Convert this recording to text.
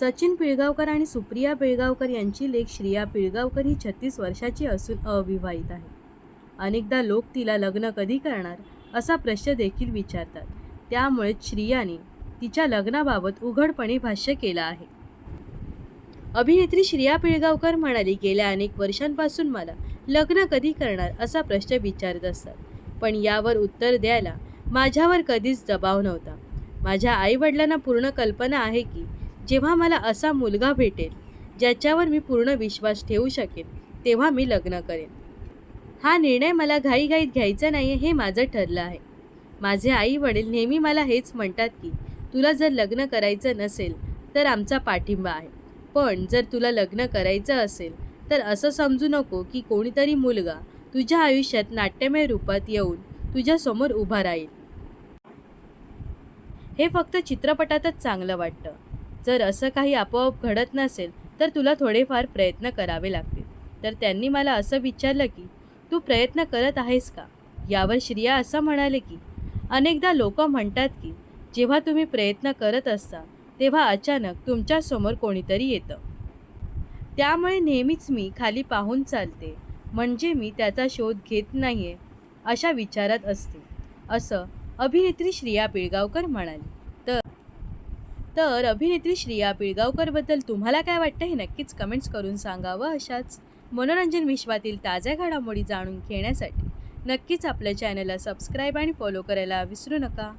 सचिन पिळगावकर आणि सुप्रिया पिळगावकर यांची लेख श्रिया पिळगावकर ही छत्तीस वर्षाची असून अविवाहित आहे. अनेकदा लोक तिला लग्न कधी करणार असा प्रश्न देखील विचारतात. त्यामुळे श्रियाने तिच्या लग्नाबाबत उघडपणे भाष्य केलं आहे. अभिनेत्री श्रिया पिळगावकर म्हणाली गेल्या अनेक वर्षांपासून मला लग्न कधी करणार असा प्रश्न विचारत असतात. पण यावर उत्तर द्यायला माझ्यावर कधीच दबाव नव्हता. माझ्या आईवडिलांना पूर्ण कल्पना आहे की जेव्हा मला असा मुलगा भेटेल ज्याच्यावर मी पूर्ण विश्वास ठेवू शकेन तेव्हा मी लग्न करेन. हा निर्णय मला घाईघाईत घ्यायचा नाही हे माझं ठरलं आहे. माझे आई वडील नेहमी मला हेच म्हणतात की तुला जर लग्न करायचं नसेल तर आमचा पाठिंबा आहे. पण जर तुला लग्न करायचं असेल तर असं समजू नको की कोणीतरी मुलगा तुझ्या आयुष्यात नाट्यमय रूपात येऊन तुझ्यासमोर उभा राहील. हे फक्त चित्रपटातच चांगलं वाटतं. जर असं काही आपोआप घडत नसेल तर तुला थोडेफार प्रयत्न करावे लागतील. तर त्यांनी मला असं विचारलं की तू प्रयत्न करत आहेस का? यावर श्रिया असं म्हणाले की अनेकदा लोक म्हणतात की जेव्हा तुम्ही प्रयत्न करत असता तेव्हा अचानक तुमच्यासमोर कोणीतरी येतं. त्यामुळे नेहमीच मी खाली पाहून चालते म्हणजे मी त्याचा शोध घेत नाही आहे अशा विचारात असते. असं अभिनेत्री श्रिया पिळगावकर म्हणाली. तर अभिनेत्री श्रिया पिळगावकरबद्दल तुम्हाला काय वाटतं हे नक्कीच कमेंट्स करून सांगावं अशाच मनोरंजन विश्वातील ताज्या घडामोडी जाणून घेण्यासाठी. नक्कीच आपल्या चॅनलला सबस्क्राईब आणि फॉलो करायला विसरू नका.